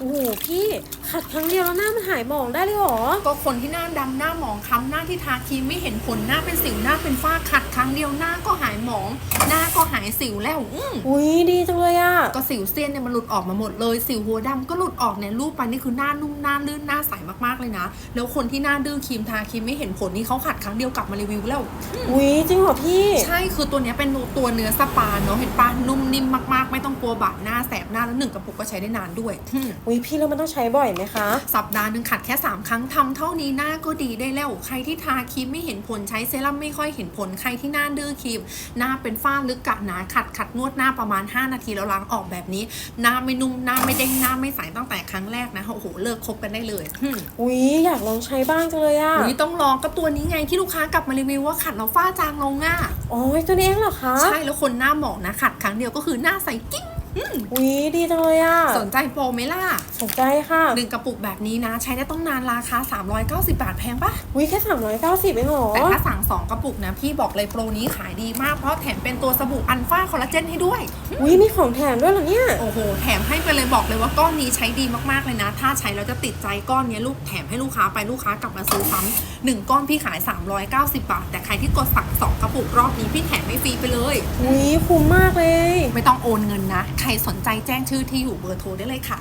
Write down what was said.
โอ้โหพี่ขัดครั้งเดียวแล้วหน้ามันหายหมองได้เลยเหรอ ก็คนที่หน้าดำหน้าหมองคล้ำหน้าที่ทาครีมไม่เห็นผลหน้าเป็นสิวหน้าเป็นฝ้าขัดครั้งเดียวหน้าก็หายหมอง หน้าก็หายสิวแล้วอืมอุ้ยดีจังเลยอะก็สิวเซียนเนี่ยมันหลุดออกมาหมดเลย สิวหัวดำก็หลุดออกเนี่ยรูปไปนี่คือหน้านุ่มหน้าลื่นหน้าใสมากๆเลยนะ แล้วคนที่หน้าดื้อครีมทาครีมไม่เห็นผลนี่เขาขัดครั้งเดียวกลับมารีวิวแล้ว อุ้ยจริงเหรอพี่ใช่คือตัวเนี้ยเป็นตัวเนื้อสปาเนาะเห็นปะนุ่มนิ่มมากๆ ไม่ต้องกลัวบาดหน้าแสบหน้าแล้วหนึ่งกระปุกก็ใช้ได้นานด้วยอืมอุ้ยพี่แล้วมันต้องใช้บ่อยไหมคะ สัปดาห์หนึ่งขัดแค่ 3 ครั้งทำเท่านี้หน้าก็ดีได้แล้ว ใครที่ทาครีมไม่เห็นผลใช้เซรั่มไม่ค่อยเห็นผล ใครที่หน้าดื้อครีม หน้าเป็นฝ้าลึกกะหนาขัดขัดนวดหน้าประมาณ 5 นาทีแล้วล้างออกแบบนี้ หน้าไม่นุ่มหน้าไม่เด้งหน้าไม่ใสตั้งแต่ครั้งแรกนะโอ้โหเลิกคบกันได้เลยอืมอุ้ยอยากลองใช้บ้างจังเลยอะอุ๊ยต้องลองก็ตัวนี้ไงที่ลูกค้ากลับมารีวิวว่าขัดแล้วฝ้าจางลงอะอ๋อตัวนี้เองเหรอคะใช่แล้วคนหน้าหมองนะขัดครั้งเดียวก็คือหน้าใสกิ้ง อุ้ยดีจังเลยอะสนใจโปรไหมล่ะ สนใจค่ะหนึ่งกระปุกแบบนี้นะ ใช้ได้ต้องนานราคา 390 บาทแพงปะอุ้ยแค่สามร้อยเก้าสิบเองเหรอ แต่ถ้าสั่ง 2 กระปุกนะ พี่บอกเลยโปรนี้ขายดีมากเพราะแถมเป็นตัวสบู่อันฟ้าคอลลาเจนให้ด้วยอุ้ยมีของแถมด้วยเหรอเนี่ย โอ้โห แถมให้ไป เลยบอกเลยว่าก้อนนี้ใช้ดีมากๆเลยนะ ถ้าใช้แล้วจะติดใจก้อนนี้ลูกแถมให้ลูกค้าไปลูกค้ากลับมาซื้อซ้ำหนึ่งก้อนพี่ขาย 390 บาท แต่ใครที่กดสั่ง2กระปุกรอบนี้พี่แถมไม่ฟรีไปเลย อุ้ยคุ้มมากเลย ไม่ต้องโอนเงินนะ ใครสนใจแจ้งชื่อที่อยู่เบอร์โทรได้เลยค่ะ